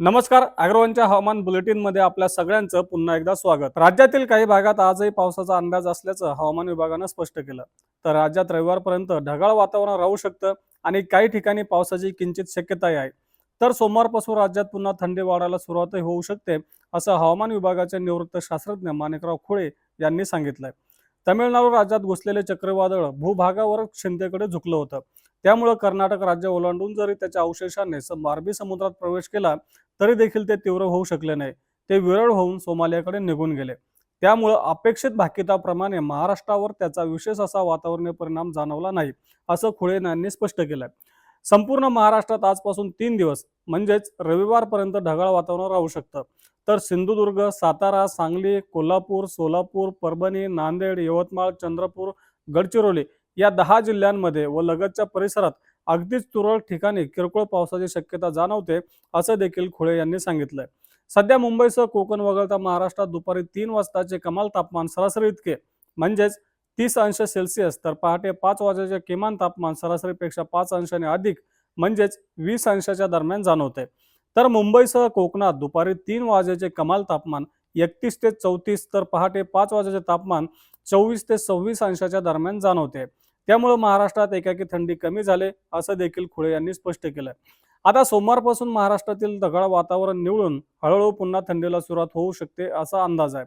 नमस्कार अग्रवांच्या हवामान बुलेटिनमध्ये आपल्या सगळ्यांचं पुन्हा एकदा स्वागत. राज्यातील काही भागात आजही पावसाचा अंदाज असल्याचं हवामान विभागानं स्पष्ट केलं. तर राज्यात रविवारपर्यंत ढगाळ वातावरण राहू शकतं आणि काही ठिकाणी पावसाची किंचित शक्यताही आहे. तर सोमवारपासून राज्यात पुन्हा थंडी वाढायला सुरुवातही होऊ शकते असं हवामान विभागाचे निवृत्त शास्त्रज्ञ माणिकराव खुळे यांनी सांगितलंय. तमिळनाडू राज्यात घुसलेले चक्रीवादळ भूभागावर चिंतेकडे झुकलं होतं. त्यामुळे कर्नाटक राज्य ओलांडून जरी त्याच्या अवशेषाने स- अरबी समुद्रात प्रवेश केला तरी देखील ते तीव्र होऊ शकले नाही. ते विरळ होऊन सोमालियाकडे निघून गेले. त्यामुळं अपेक्षित भाकिताप्रमाणे महाराष्ट्रावर त्याचा विशेष असा वातावरणीय परिणाम जाणवला नाही असं खुळे यांनी स्पष्ट केलं संपूर्ण महाराष्ट्रात आजपासून तीन दिवस म्हणजेच रविवारपर्यंत ढगाळ वातावरण राहू शकतं. तर सिंधुदुर्ग सातारा सांगली कोल्हापूर सोलापूर परभणी नांदेड यवतमाळ चंद्रपूर गडचिरोली या दहा जिल्ह्यांमध्ये व लगतच्या परिसरात अगदीच तुरळक ठिकाणी किरकोळ पावसाची शक्यता जाणवते असं देखील खुळे यांनी सांगितलंय. सध्या मुंबईसह कोकण वगळता महाराष्ट्रात दुपारी तीन वाजताचे कमाल तापमान सरासरी इतके म्हणजेच तीस अंश सेल्सिअस तर पहाटे पाच वाजेचे किमान तापमान सरासरीपेक्षा पाच अंशाने अधिक म्हणजेच वीस अंशाच्या दरम्यान जाणवते. तर मुंबईसह कोकणात दुपारी तीन वाजेचे कमाल तापमान एकतीस ते चौतीस तर पहाटे पाच वाजेचे तापमान चोवीस ते सव्वीस अंशाच्या दरम्यान जाणवते. त्यामुळे महाराष्ट्रात एकाकी थंडी कमी झाले असं देखील खुळे यांनी स्पष्ट केलं. आता सोमवारपासून महाराष्ट्रातील ढगाळ वातावरण निवळून हळूहळू पुन्हा थंडीला सुरुवात होऊ शकते असा अंदाज आहे.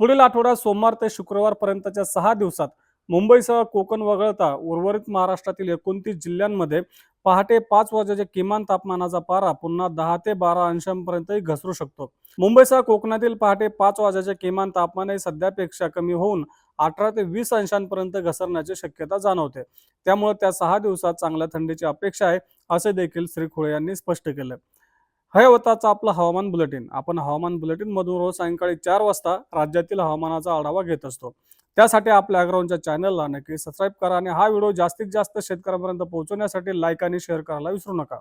पुढील आठवड्यात सोमवार ते शुक्रवारपर्यंतच्या सहा दिवसात मुंबईसह कोकण वगळता उर्वरित महाराष्ट्रातील एकोणतीस जिल्ह्यांमध्ये पहाटे पाच वाजेच्या किमान तापमानाचा पारा पुन्हा दहा ते बारा अंशांपर्यंतही घसरू शकतो. मुंबईसह कोकणातील पहाटे पाच वाजेचे किमान तापमानही सध्यापेक्षा कमी होऊन अठरा ते वीस अंशांपर्यंत घसरण्याची शक्यता जाणवते. त्यामुळे त्या सहा दिवसात चांगल्या थंडीची अपेक्षा आहे असे देखील श्री खुळे यांनी स्पष्ट केलं. हे होताच आपलं हवामान बुलेटिन. आपण हवामान बुलेटिन मधून रोज सायंकाळी चार वाजता राज्यातील हवामानाचा आढावा घेत असतो. त्यासाठी आपल्या अग्राऊंडच्या चॅनलला नक्की सबस्क्राईब करा आणि हा व्हिडिओ जास्तीत जास्त शेतकऱ्यांपर्यंत पोहोचवण्यासाठी लाईक आणि शेअर करायला विसरू नका.